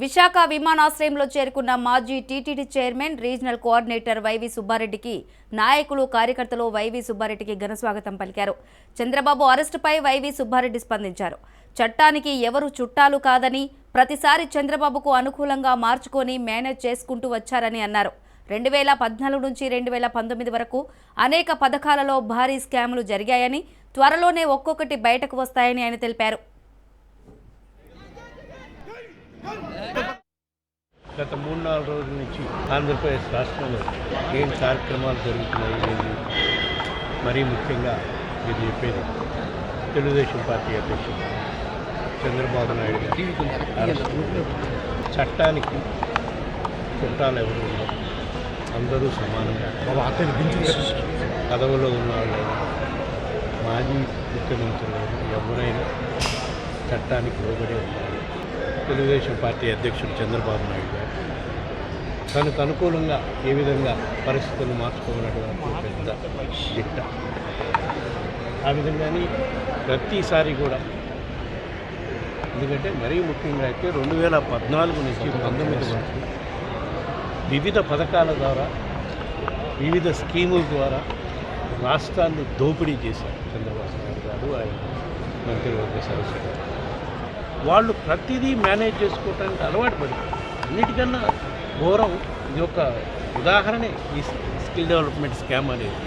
విశాఖ విమానాశ్రయంలో చేరుకున్న మాజీ TTD chairman regional coordinator YV సుబ్బారెడ్డికి నాయకులు కార్యకర్తలు వైవి సుబ్బారెడ్డికి ఘనస్వాగతం పలికారు. చంద్రబాబు అరెస్టుపై వైవి సుబ్బారెడ్డి స్పందించారు. చట్టానికి ఎవరు చుట్టాలు కాదని ప్రతిసారి చంద్రబాబుకు అనుకూలంగా మార్చుకొని మేనేజ్ చేసుకుంటూ వచ్చారని అన్నారు. రెండు వేల పద్నాలుగు నుంచి రెండు వేల పంతొమ్మిది వరకు అనేక పథకాలలో భారీ స్కాములు జరిగాయని త్వరలోనే ఒక్కొక్కటి బయటకు వస్తాయని ఆయన తెలిపారు. గత మూడు నాలుగు రోజుల నుంచి ఆంధ్రప్రదేశ్ రాష్ట్రంలో ఏం కార్యక్రమాలు జరుగుతున్నాయి ఏంటి మరీ ముఖ్యంగా మీరు చెప్పేది తెలుగుదేశం పార్టీ అధ్యక్షుడు చంద్రబాబు నాయుడు చట్టానికి చుట్టాలు ఎవరు ఉన్నారు అందరూ సమానంగా పదవిలో ఉన్నారు మాజీ ముఖ్యమంత్రులు ఎవరైనా చట్టానికి లోబడి ఉన్నారు తెలుగుదేశం పార్టీ అధ్యక్షుడు చంద్రబాబు నాయుడు గారు. తనకు అనుకూలంగా ఏ విధంగా పరిస్థితులు మార్చుకోవాలన్నటువంటి పెద్ద దిట్ట. ఆ విధంగానే ప్రతిసారి కూడా ఎందుకంటే మరీ ముఖ్యంగా అయితే రెండు వేల పద్నాలుగు నుంచి పంతొమ్మిది వరకు వివిధ పథకాల ద్వారా వివిధ స్కీముల ద్వారా రాష్ట్రాన్ని దోపిడీ చేశారు చంద్రబాబు నాయుడు గారు ఆయన మంత్రివర్గ సదస్సు గారు వాళ్ళు ప్రతిదీ మేనేజ్ చేసుకోవటానికి అలవాటు పడింది అన్నిటికన్నా ఘోరం ఇది ఒక ఉదాహరణ ఈ స్కిల్ డెవలప్మెంట్ స్కామ్ అనేది.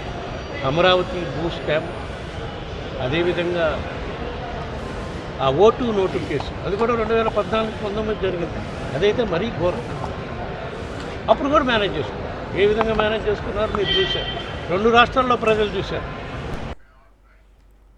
అమరావతి భూ స్కామ్. అదేవిధంగా ఆ ఓటు నోటు కేసు. అది కూడా రెండు వేల పద్నాలుగు పంతొమ్మిది జరిగింది. అదైతే మరీ ఘోరం. అప్పుడు కూడా మేనేజ్ చేసుకున్నారు. ఏ విధంగా మేనేజ్ చేసుకున్నారు మీరు చూశారు. రెండు రాష్ట్రాల్లో ప్రజలు చూశారు.